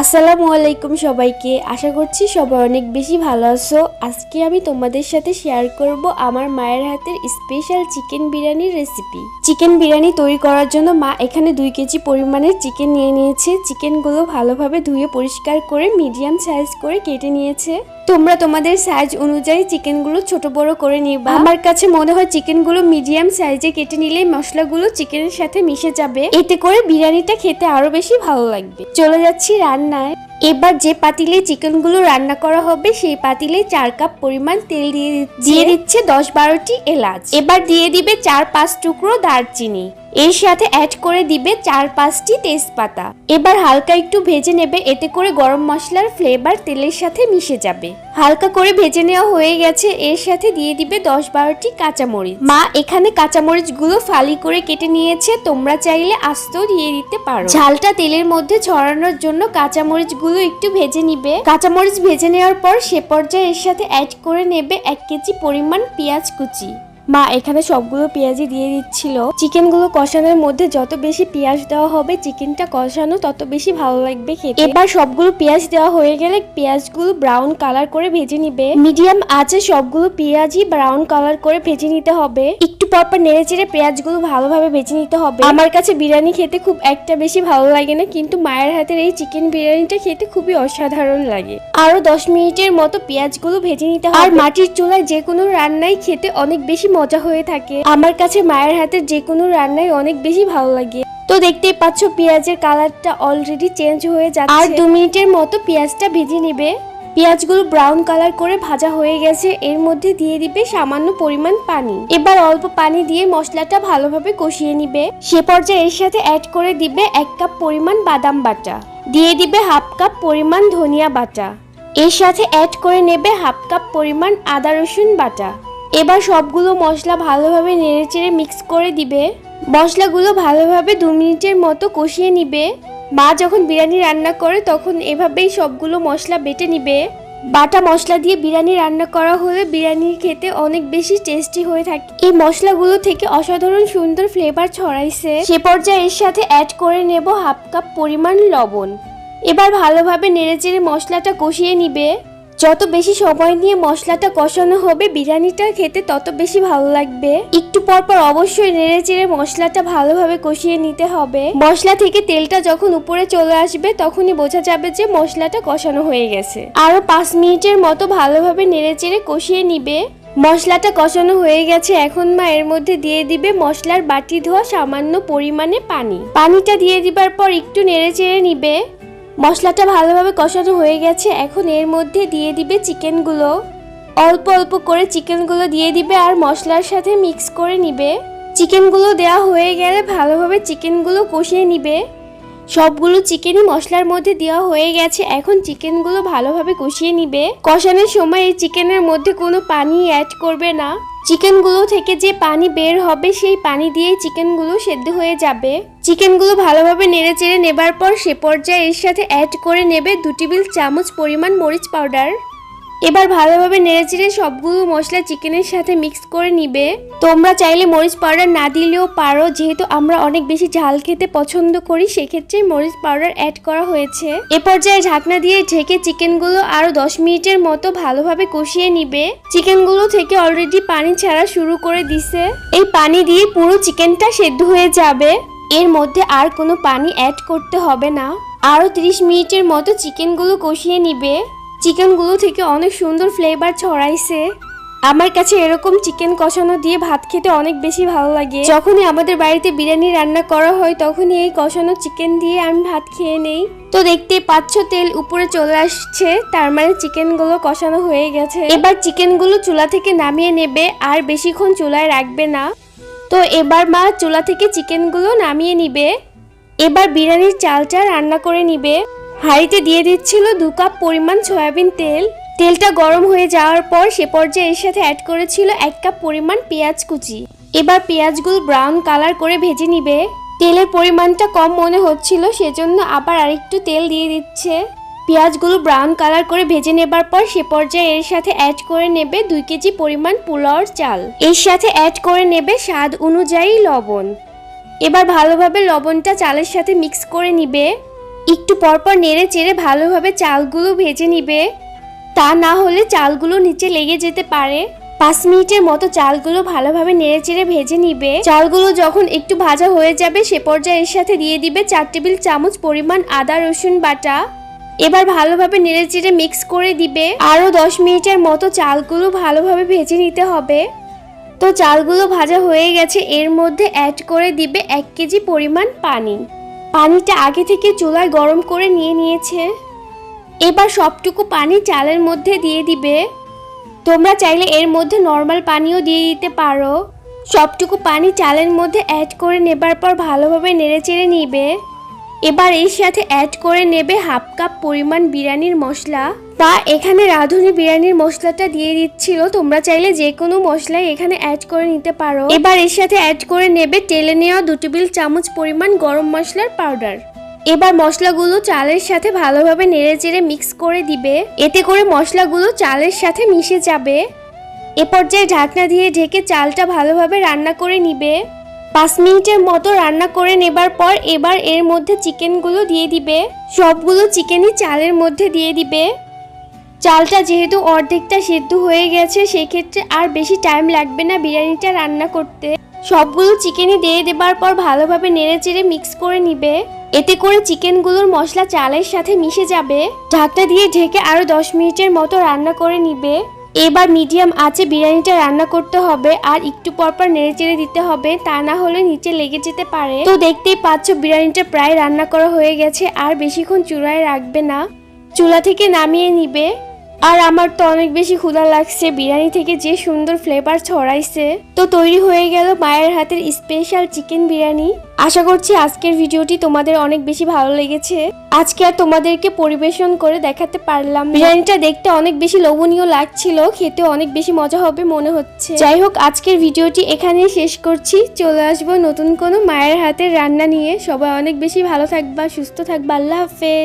আসসালামু আলাইকুম সবাইকে। আশা করছি সবাই অনেক বেশি ভালো আছো। আজকে আমি তোমাদের সাথে শেয়ার করব আমার মায়ের হাতের স্পেশাল চিকেন বিরিয়ানির রেসিপি চিকেন বিরিয়ানি তৈরি করার জন্য মা এখানে দুই কেজি পরিমাণের চিকেন নিয়ে নিয়েছে। চিকেনগুলো ভালোভাবে ধুয়ে পরিষ্কার করে মিডিয়াম সাইজ করে কেটে নিয়েছে। তোমরা তোমাদের সাইজ অনুযায়ী চিকেনগুলো ছোট বড় করে নিবা। আমার কাছে মনে হয় চিকেনগুলো মিডিয়াম সাইজে কেটে নিলে মশলাগুলো চিকেনের সাথে মিশে যাবে। এতে করে বিরিয়ানিটা খেতে আরও বেশি ভালো লাগবে। চলে যাচ্ছি রান্নায়। এবার যে পাতিলে চিকেনগুলো রান্না করা হবে, সেই পাতিলে চার কাপ পরিমাণ তেল দিয়ে। দিয়ে দিচ্ছে দশ বারোটি এলাচ। এবার দিয়ে দিবে চার পাঁচ টুকরো দারচিনি। এর সাথে অ্যাড করে দিবে চার পাঁচটি তেজপাতা। এবার হালকা একটু ভেজে নেবে, এতে করে গরম মশলার ফ্লেভার তেলের সাথে মিশে যাবে। হালকা করে ভেজে নেওয়া হয়ে গেছে, এর সাথে দিয়ে দিবে দশ বারোটি কাঁচামরিচ। মা এখানে কাঁচামরিচগুলো ফালি করে কেটে নিয়েছে, তোমরা চাইলে আস্তেও দিয়ে দিতে পারো। ঝালটা তেলের মধ্যে ছড়ানোর জন্য কাঁচামরিচগুলো একটু ভেজে নিবে। কাঁচামরিচ ভেজে নেওয়ার পর সে পর্যায়ে এর সাথে অ্যাড করে নেবে এক কেজি পরিমাণ পেঁয়াজ কুচি। মা এখানে সবগুলো পেঁয়াজই দিয়ে দিচ্ছিল। চিকেনগুলো কষানোর মধ্যে যত বেশি পেঁয়াজ দেওয়া হবে, চিকেনটা কষানো তত বেশি ভালো লাগবে খেতে। এবার সবগুলো পেঁয়াজ দেওয়া হয়ে গেলে পেঁয়াজগুলো ব্রাউন কালার করে ভেজে নিবে। মিডিয়াম আছে সবগুলো পেঁয়াজই ব্রাউন কালার করে ভেজে নিতে হবে। একটু পরপর নেড়ে চেড়ে পেঁয়াজগুলো ভালোভাবে ভেজে নিতে হবে। আমার কাছে বিরিয়ানি খেতে খুব একটা বেশি ভালো লাগে না, কিন্তু মায়ের হাতের এই চিকেন বিরিয়ানিটা খেতে খুবই অসাধারণ লাগে। আরও দশ মিনিটের মতো পেঁয়াজগুলো ভেজে নিতে হবে। আর মাটির চুলায় যে কোনো রান্নাই খেতে অনেক বেশি মজা হয়ে থাকে। আমার কাছে মায়ের হাতের যে কোনো রান্নাই অনেক বেশি ভালো লাগে। তো দেখতেই পাচ্ছ, পেঁয়াজের কালারটা অলরেডি চেঞ্জ হয়ে যাচ্ছে। আর দু মিনিটের মতো পেঁয়াজটা ভেজে নেবে। পেঁয়াজগুলো ব্রাউন কালার করে ভাজা হয়ে গেছে। এর মধ্যে দিয়ে দিবে সামান্য পরিমাণ পানি। এবার অল্প পানি দিয়ে মশলাটা ভালোভাবে কষিয়ে নিবে। সে পর্যায়ে এর সাথে অ্যাড করে দিবে এক কাপ পরিমাণ বাদাম বাটা। দিয়ে দিবে হাফ কাপ পরিমাণ ধনিয়া বাটা। এর সাথে অ্যাড করে নেবে হাফ কাপ পরিমাণ আদা রসুন বাটা। এবার সবগুলো মশলা ভালোভাবে নেড়েচেড়ে মিক্স করে দিবে। মশলাগুলো ভালোভাবে দু মিনিটের মতো কষিয়ে নিবে। মা যখন বিরিয়ানি রান্না করে তখন এভাবেই সবগুলো মশলা বেটে নিবে। বাটা মশলা দিয়ে বিরিয়ানি রান্না করা হলে বিরিয়ানি খেতে অনেক বেশি টেস্টি হয়ে থাকে। এই মশলাগুলো থেকে অসাধারণ সুন্দর ফ্লেভার ছড়াইছে। সে পর্যায়ে এর সাথে অ্যাড করে নেব হাফ কাপ পরিমাণ লবণ। এবার ভালোভাবে নেড়েচেড়ে মশলাটা কষিয়ে নিবে। যত বেশি সময় নিয়ে মশলাটা কষানো হবে, বিরিয়ানিটা খেতে তত বেশি ভালো লাগবে। একটু পর পর অবশ্যই নেড়ে চেড়ে মশলাটা ভালোভাবে কষিয়ে নিতে হবে। মশলা থেকে তেলটা যখন উপরে চলে আসবে, তখনই বোঝা যাবে যে মশলাটা কষানো হয়ে গেছে। আরও পাঁচ মিনিটের মতো ভালোভাবে নেড়ে চেড়ে কষিয়ে নিবে। মশলাটা কষানো হয়ে গেছে, এখন মা এর মধ্যে দিয়ে দিবে মশলার বাটি ধোয়া সামান্য পরিমাণে পানি। পানিটা দিয়ে দিবার পর একটু নেড়ে চেড়ে নিবে। মশলাটা ভালোভাবে কষানো হয়ে গেছে। এখন এর মধ্যে দিয়ে দিবে চিকেনগুলো। অল্প অল্প করে চিকেনগুলো দিয়ে দিবে আর মশলার সাথে মিক্স করে নিবে। চিকেনগুলো দেওয়া হয়ে গেলে ভালোভাবে চিকেনগুলো কষিয়ে নিবে। সবগুলো চিকেনই মশলার মধ্যে দেওয়া হয়ে গেছে। এখন চিকেনগুলো ভালোভাবে কষিয়ে নিবে। কষানোর সময় এই চিকেনের মধ্যে কোনো পানি অ্যাড করবে না। চিকেনগুলো থেকে যে পানি বের হবে, সেই পানি দিয়েই চিকেনগুলো সেদ্ধ হয়ে যাবে। চিকেনগুলো ভালোভাবে নেড়ে চেড়ে নেবার পর সে পর্যায়ে এর সাথে অ্যাড করে নেবে দু টেবিল চামচ পরিমাণ মরিচ পাউডার এবার ভালোভাবে নেড়েচেড়ে সবগুলো মশলা চিকেনের সাথে মিক্স করে নিবে। তোমরা চাইলে মরিচ পাউডার না দিলেও পারো, যেহেতু আমরা অনেক বেশি ঝাল খেতে পছন্দ করি, সেক্ষেত্রে মরিচ পাউডার অ্যাড করা হয়েছে। এ পর্যায়ে ঢাকনা দিয়ে ঢেকে চিকেনগুলো আরও দশ মিনিটের মতো ভালোভাবে কষিয়ে নিবে। চিকেনগুলো থেকে অলরেডি পানি ছাড়া শুরু করে দিছে। এই পানি দিয়ে পুরো চিকেনটা সেদ্ধ হয়ে যাবে। এর মধ্যে আর কোনো পানি অ্যাড করতে হবে না। আরও 30 মিনিটের মতো চিকেনগুলো কষিয়ে নিবে। চিকেনগুলো থেকে অনেক সুন্দর ফ্লেভার ছড়াইছে। আমার কাছে এরকম চিকেন কষানো দিয়ে ভাত খেতে অনেক বেশি ভালো লাগে। যখনই আমাদের বাড়িতে বিরিয়ানি রান্না করা হয়, তখনই এই কষানো চিকেন দিয়ে আমি ভাত খেয়ে নেই। তো দেখতেই পাচ্ছ, তেল উপরে চলে আসছে, তার মানে চিকেনগুলো কষানো হয়ে গেছে। এবার চিকেনগুলো চুলা থেকে নামিয়ে নেবে, আর বেশিক্ষণ চুলায় রাখবে না। তো এবার মা চুলা থেকে চিকেনগুলো নামিয়ে নিবে। এবার বিরিয়ানির চালটা রান্না করে নিবে। হাঁড়িতে দিয়ে দিচ্ছিল দু কাপ পরিমাণ সয়াবিন তেল। তেলটা গরম হয়ে যাওয়ার পর সে পর্যায়ে এর সাথে অ্যাড করেছিল এক কাপ পরিমাণ পেঁয়াজ কুচি। এবার পেঁয়াজগুলো ব্রাউন কালার করে ভেজে নিবে। তেলের পরিমাণটা কম মনে হচ্ছিল, সেজন্য আবার আরেকটু তেল দিয়ে দিচ্ছে। পেঁয়াজগুলো ব্রাউন কালার করে ভেজে নেবার পর সে পর্যায়ে এর সাথে অ্যাড করে নেবে দুই কেজি পরিমাণ পোলাওর চাল। এর সাথে অ্যাড করে নেবে স্বাদ অনুযায়ী লবণ। এবার ভালোভাবে লবণটা চালের সাথে মিক্স করে নিবে। একটু পরপর নেড়ে চেড়ে ভালোভাবে চালগুলো ভেজে নিবে। তা না হলে চালগুলো নিচে লেগে যেতে পারে। পাঁচ মিনিটের মতো চালগুলো ভালোভাবে নেড়ে চেড়ে ভেজে নিবে। চালগুলো যখন একটু ভাজা হয়ে যাবে, সে পর্যায়ে এর সাথে দিয়ে দিবে চার টেবিল চামচ পরিমাণ আদা রসুন বাটা। এবার ভালোভাবে নেড়ে চেড়ে মিক্স করে দিবে। আরও দশ মিনিটের মতো চালগুলো ভালোভাবে ভেজে নিতে হবে। তো চালগুলো ভাজা হয়ে গেছে, এর মধ্যে অ্যাড করে দিবে এক কেজি পরিমাণ পানি। পানিটা আগে থেকে চুলায় গরম করে নিয়ে নিয়েছে। এবার সবটুকু পানি চালের মধ্যে দিয়ে দিবে। তোমরা চাইলে এর মধ্যে নর্মাল পানিও দিয়ে দিতে পারো। সবটুকু পানি চালের মধ্যে অ্যাড করে নেবার পর ভালোভাবে নেড়েচেড়ে নিবে। এবার এর সাথে অ্যাড করে নেবে হাফ কাপ পরিমাণ বিরিয়ানির মশলা। তা এখানে রাঁধুনি বিরিয়ানির মশলাটা দিয়ে দিচ্ছিল। তোমরা চাইলে যে কোনো মশলাই এখানে অ্যাড করে নিতে পারো। এবার এর সাথে অ্যাড করে নেবে টেলে নেওয়া দু টেবিল চামচ পরিমাণ গরম মশলার পাউডার এবার মশলাগুলো চালের সাথে ভালোভাবে নেড়েচেড়ে মিক্স করে দিবে। এতে করে মশলাগুলো চালের সাথে মিশে যাবে। এ পর্যায়ে ঢাকনা দিয়ে ঢেকে চালটা ভালোভাবে রান্না করে নিবে। পাঁচ মিনিটের মতো রান্না করে নেবার পর এবার এর মধ্যে চিকেনগুলো দিয়ে দিবে। সবগুলো চিকেনই চালের মধ্যে দিয়ে দিবে। চালটা যেহেতু অর্ধেকটা সেদ্ধ হয়ে গেছে, সেক্ষেত্রে আর বেশি টাইম লাগবে না বিরিয়ানিটা রান্না করতে। সবগুলো চিকেনই দিয়ে দেবার পর ভালোভাবে নেড়ে চেড়ে মিক্স করে নিবে। এতে করে চিকেনগুলোর মশলা চালের সাথে মিশে যাবে। ঢাকনা দিয়ে ঢেকে আরও দশ মিনিটের মতো রান্না করে নিবে। এবার মিডিয়াম আছে, বিরিয়ানিটা রান্না করতে হবে আর একটু পরপর নেড়ে চেড়ে দিতে হবে, তা না হলে নিচে লেগে যেতে পারে। তো দেখতেই পাচ্ছ বিরিয়ানিটা প্রায় রান্না করা হয়ে গেছে আর বেশিক্ষণ চূড়ায় রাখবে না। চুলা থেকে নামিয়ে নিবে। আর আমার তো অনেক বেশি ক্ষুধা লাগছে। বিরিয়ানি থেকে যে সুন্দর ফ্লেভার ছড়াইছে। তো তৈরি হয়ে গেল মায়ের হাতের স্পেশাল চিকেন বিরিয়ানি। আশা করছি আজকের ভিডিওটি তোমাদের অনেক বেশি ভালো লেগেছে। আজকে আর তোমাদেরকে পরিবেশন করে দেখাতে পারলাম বিরিয়ানিটা দেখতে অনেক বেশি লোভনীয় লাগছিল খেতে অনেক বেশি মজা হবে মনে হচ্ছে। যাই হোক, আজকের ভিডিওটি এখানেই শেষ করছি। চলে আসব নতুন কোনো মায়ের হাতের রান্না নিয়ে। সবাই অনেক বেশি ভালো থাকবা, সুস্থ থাকবা। আল্লাহ হাফেজ।